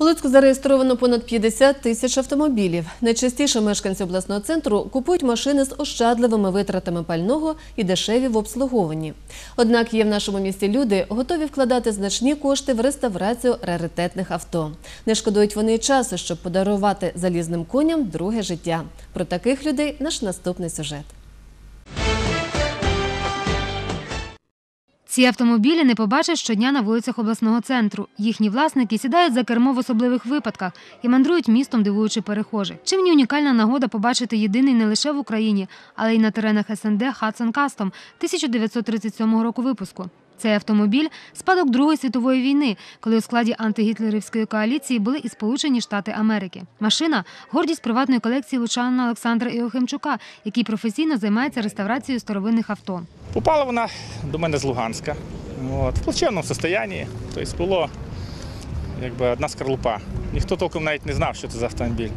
У Луцьку зареєстровано понад 50 тисяч автомобілів. Найчастіше мешканці обласного центру купують машини з ощадливими витратами пального і дешеві в обслуговуванні. Однак є в нашому місті люди, готові вкладати значні кошти в реставрацію раритетних авто. Не шкодують вони часу, щоб подарувати залізним коням друге життя. Про таких людей наш наступний сюжет. Ці автомобілі не побачиш щодня на вулицях обласного центру. Їхні власники сідають за кермо в особливих випадках і мандрують містом, дивуючи перехожих. Чим унікальна нагода побачити єдиний не лише в Україні, але й на теренах СНД Hudson Custom 1937 року випуску. Цей автомобіль – спадок Другої світової війни, коли у складі антигітлерівської коаліції були і Сполучені Штати Америки. Машина – гордість приватної колекції лучанина Олександра Іохимчука, який професійно займається реставрацією старовинних авто. Попала вона до мене з Луганська. От, в плачевному стані. Тобто було якби одна скорлупа. Ніхто толком навіть не знав, що це за автомобіль.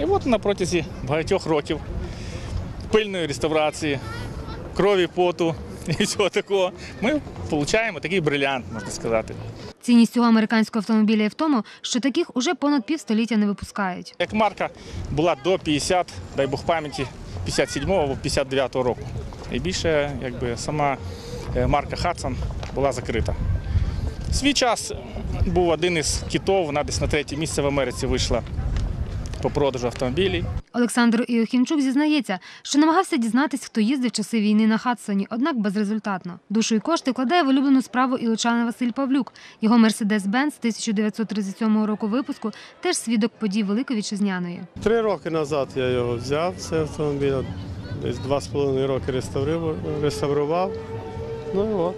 І от на протязі багатьох років пильної реставрації, крові, поту і всього такого, ми отримуємо такий брилянт, можна сказати. Цінність цього американського автомобіля є в тому, що таких уже понад півстоліття не випускають. Як марка була до 50, дай Бог пам'яті, 57 або 59 року. І більше якби, сама е, марка Хадсон була закрита. Свій час був один із кітов, вона десь на третє місце в Америці вийшла по продажу автомобілів. Олександр Іохімчук зізнається, що намагався дізнатись, хто їздив часи війни на Хадсоні, однак безрезультатно. Душу і кошти вкладає в улюблену справу і Василь Павлюк. Його Мерседес-Бенц 1937 року випуску теж свідок подій Великої Вітчизняної. Три роки назад я його взяв, цей автомобіль, десь два з половиною роки реставрував. Ну і от,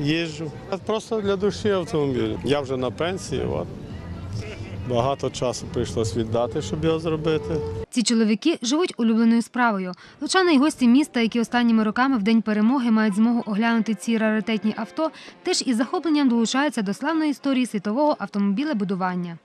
їжджу. Просто для душі автомобіль. Я вже на пенсії, от. Багато часу прийшлось віддати, щоб його зробити. Ці чоловіки живуть улюбленою справою. Лучани й гості міста, які останніми роками в день перемоги мають змогу оглянути ці раритетні авто, теж із захопленням долучаються до славної історії світового автомобілебудування.